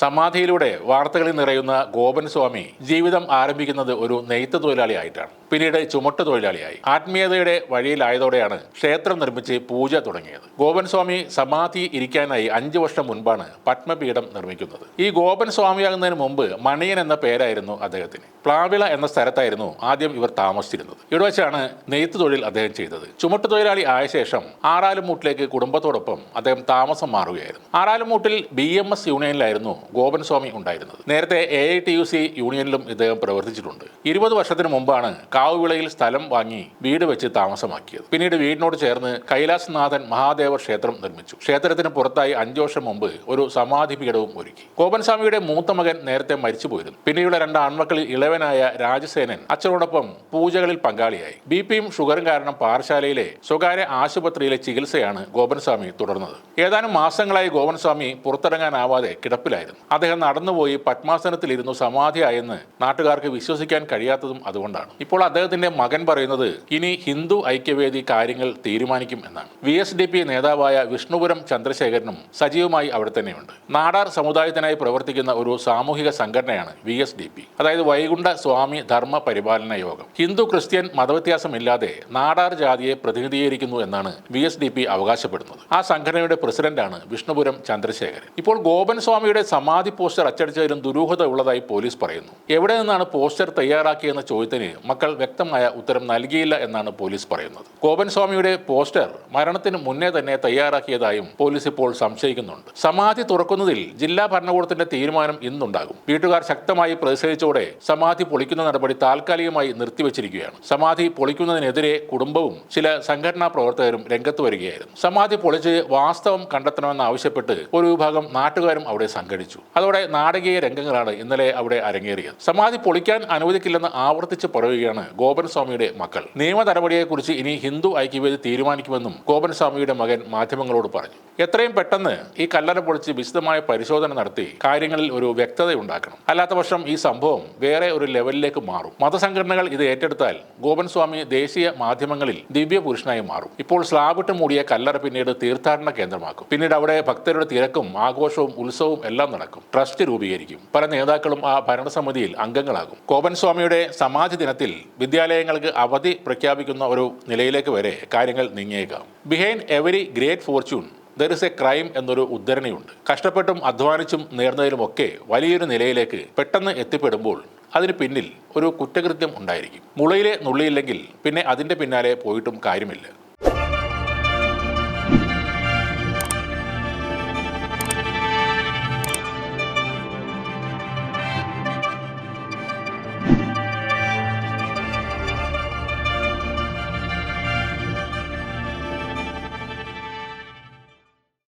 സമാധിയിലൂടെ വാർത്തകളിൽ നിറയുന്ന ഗോപൻ സ്വാമി ജീവിതം ആരംഭിക്കുന്നത് ഒരു നെയ്ത്ത് തൊഴിലാളി ആയിട്ടാണ് പിന്നീട് ചുമട്ട് തൊഴിലാളിയായി. ആത്മീയതയുടെ വഴിയിലായതോടെയാണ് ക്ഷേത്രം നിർമ്മിച്ച് പൂജ തുടങ്ങിയത്. ഗോപൻ സ്വാമി സമാധി ഇരിക്കാനായി അഞ്ചു വർഷം മുൻപാണ് പത്മപീഠം നിർമ്മിക്കുന്നത്. ഈ ഗോപൻ സ്വാമിയാകുന്നതിന് മുമ്പ് മണിയൻ എന്ന പേരായിരുന്നു അദ്ദേഹത്തിന്. പ്ലാവിള എന്ന സ്ഥലത്തായിരുന്നു ആദ്യം ഇവർ താമസിച്ചിരുന്നത്. ഇവിടെ വെച്ചാണ് നെയ്ത്ത് തൊഴിൽ അദ്ദേഹം ചെയ്തത്. ചുമട്ട് തൊഴിലാളി ആയ ശേഷം ആറാലുമൂട്ടിലേക്ക് കുടുംബത്തോടൊപ്പം അദ്ദേഹം താമസം മാറുകയായിരുന്നു. ആറാലുമൂട്ടിൽ ബി എം എസ് യൂണിയനിലായിരുന്നു ഗോപൻ സ്വാമി ഉണ്ടായിരുന്നത്. നേരത്തെ A I T U C യൂണിയനിലും ഇദ്ദേഹം പ്രവർത്തിച്ചിട്ടുണ്ട്. ഇരുപത് വർഷത്തിന് മുമ്പാണ് കാവുവിളയിൽ സ്ഥലം വാങ്ങി വീട് വെച്ച് താമസമാക്കിയത്. പിന്നീട് വീടിനോട് ചേർന്ന് കൈലാസനാഥൻ മഹാദേവ ക്ഷേത്രം നിർമ്മിച്ചു. ക്ഷേത്രത്തിന് പുറത്തായി അഞ്ചു വർഷം മുമ്പ് ഒരു സമാധി പീഠവും ഒരുക്കി. കോപൻസ്വാമിയുടെ മൂത്ത മകൻ നേരത്തെ മരിച്ചുപോയിരുന്നു. പിന്നീടുള്ള രണ്ട് ആൺമക്കളിൽ ഇളവനായ രാജസേനൻ അച്ഛനോടൊപ്പം പൂജകളിൽ പങ്കാളിയായി. ബി പിയും ഷുഗറും കാരണം പാറശാലയിലെ സ്വകാര്യ ആശുപത്രിയിലെ ചികിത്സയാണ് ഗോപൻസ്വാമി തുടർന്നത്. ഏതാനും മാസങ്ങളായി ഗോപൻസ്വാമി പുറത്തിറങ്ങാനാവാതെ കിടപ്പിലായിരുന്നു. അദ്ദേഹം നടന്നുപോയി പത്മാസനത്തിലിരുന്നു സമാധിയായെന്ന് നാട്ടുകാർക്ക് വിശ്വസിക്കാൻ കഴിയാത്തതും അതുകൊണ്ടാണ്. ഇപ്പോൾ അദ്ദേഹത്തിന്റെ മകൻ പറയുന്നത് ഇനി ഹിന്ദു ഐക്യവേദി കാര്യങ്ങൾ തീരുമാനിക്കും എന്നാണ്. വി എസ് ഡി പി നേതാവായ വിഷ്ണുപുരം ചന്ദ്രശേഖരനും സജീവമായി അവിടെ തന്നെയുണ്ട്. നാടാർ സമുദായത്തിനായി പ്രവർത്തിക്കുന്ന ഒരു സാമൂഹിക സംഘടനയാണ് വി എസ് ഡി പി അതായത് വൈകുണ്ഠ സ്വാമി ധർമ്മ പരിപാലന യോഗം. ഹിന്ദു ക്രിസ്ത്യൻ മതവ്യത്യാസമില്ലാതെ നാടാർ ജാതിയെ പ്രതിനിധീകരിക്കുന്നു എന്നാണ് വി എസ് ഡി പി അവകാശപ്പെടുന്നത്. ആ സംഘടനയുടെ പ്രസിഡന്റാണ് വിഷ്ണുപുരം ചന്ദ്രശേഖരൻ. ഇപ്പോൾ ഗോപൻ സ്വാമിയുടെ സമാധി പോസ്റ്റർ അച്ചടിച്ചതിലും ദുരൂഹത ഉള്ളതായി പോലീസ് പറയുന്നു. എവിടെ നിന്നാണ് പോസ്റ്റർ തയ്യാറാക്കിയെന്ന ചോദ്യത്തിന് മക്കൾ വ്യക്തമായ ഉത്തരം നൽകിയില്ല എന്നാണ് പോലീസ് പറയുന്നത്. കോപൻ സ്വാമിയുടെ പോസ്റ്റർ മരണത്തിന് മുന്നേ തന്നെ തയ്യാറാക്കിയതായും പോലീസ് ഇപ്പോൾ സംശയിക്കുന്നുണ്ട്. സമാധി തുറക്കുന്നതിൽ ജില്ലാ ഭരണകൂടത്തിന്റെ തീരുമാനം ഇന്നുണ്ടാകും. വീട്ടുകാർ ശക്തമായി പ്രതിഷേധിച്ചോടെ സമാധി പൊളിക്കുന്ന നടപടി താൽക്കാലികമായി നിർത്തിവച്ചിരിക്കുകയാണ്. സമാധി പൊളിക്കുന്നതിനെതിരെ കുടുംബവും ചില സംഘടനാ പ്രവർത്തകരും രംഗത്ത് വരികയായിരുന്നു. സമാധി പൊളിച്ച് വാസ്തവം കണ്ടെത്തണമെന്ന് ആവശ്യപ്പെട്ട് ഒരു വിഭാഗം നാട്ടുകാരും അവിടെ സംഘടിച്ചു. അതോടെ നാടകീയ രംഗങ്ങളാണ് ഇന്നലെ അവിടെ അരങ്ങേറിയത്. സമാധി പൊളിക്കാൻ അനുവദിക്കില്ലെന്ന് ആവർത്തിച്ച് പറയുകയാണ് ഗോപൻ സ്വാമിയുടെ മക്കൾ. നിയമ നടപടിയെക്കുറിച്ച് ഇനി ഹിന്ദു ഐക്യവേദി തീരുമാനിക്കുമെന്നും ഗോപൻ സ്വാമിയുടെ മകൻ മാധ്യമങ്ങളോട് പറഞ്ഞു. എത്രയും പെട്ടെന്ന് ഈ കല്ലറ പൊളിച്ച് വിശദമായ പരിശോധന നടത്തി കാര്യങ്ങളിൽ ഒരു വ്യക്തത ഉണ്ടാക്കണം അല്ലാത്ത പക്ഷം ഈ സംഭവം വേറെ ഒരു ലെവലിലേക്ക് മാറും. മതസംഘടനകൾ ഇത് ഏറ്റെടുത്താൽ ഗോപൻ സ്വാമി ദേശീയ മാധ്യമങ്ങളിൽ ദിവ്യപുരുഷനായി മാറും. ഇപ്പോൾ സ്ലാബിട്ട് മൂടിയ കല്ലറ പിന്നീട് തീർത്ഥാടന കേന്ദ്രമാക്കും. പിന്നീട് അവിടെ ഭക്തരുടെ തിരക്കും ആഘോഷവും ഉത്സവവും എല്ലാം നടക്കും. ട്രസ്റ്റ് രൂപീകരിക്കും. പല നേതാക്കളും ആ ഭരണസമിതിയിൽ അംഗങ്ങളാകും. ഗോപൻ സ്വാമിയുടെ സമാധി ദിനത്തിൽ വിദ്യാലയങ്ങൾക്ക് അവധി പ്രഖ്യാപിക്കുന്ന ഒരു നിലയിലേക്ക് വരെ കാര്യങ്ങൾ നീങ്ങിയേക്കാം. Behind every great fortune there is a crime എന്നൊരു ഉദ്ധരണിയുണ്ട്. കഷ്ടപ്പെട്ടും അധ്വാനിച്ചും നേർന്നതിലുമൊക്കെ വലിയൊരു നിലയിലേക്ക് പെട്ടെന്ന് എത്തിപ്പെടുമ്പോൾ അതിന് പിന്നിൽ ഒരു കുറ്റകൃത്യം ഉണ്ടായിരിക്കും. മുളയിലെ നുള്ളിയില്ലെങ്കിൽ പിന്നെ അതിന്റെ പിന്നാലെ പോയിട്ടും കാര്യമില്ല.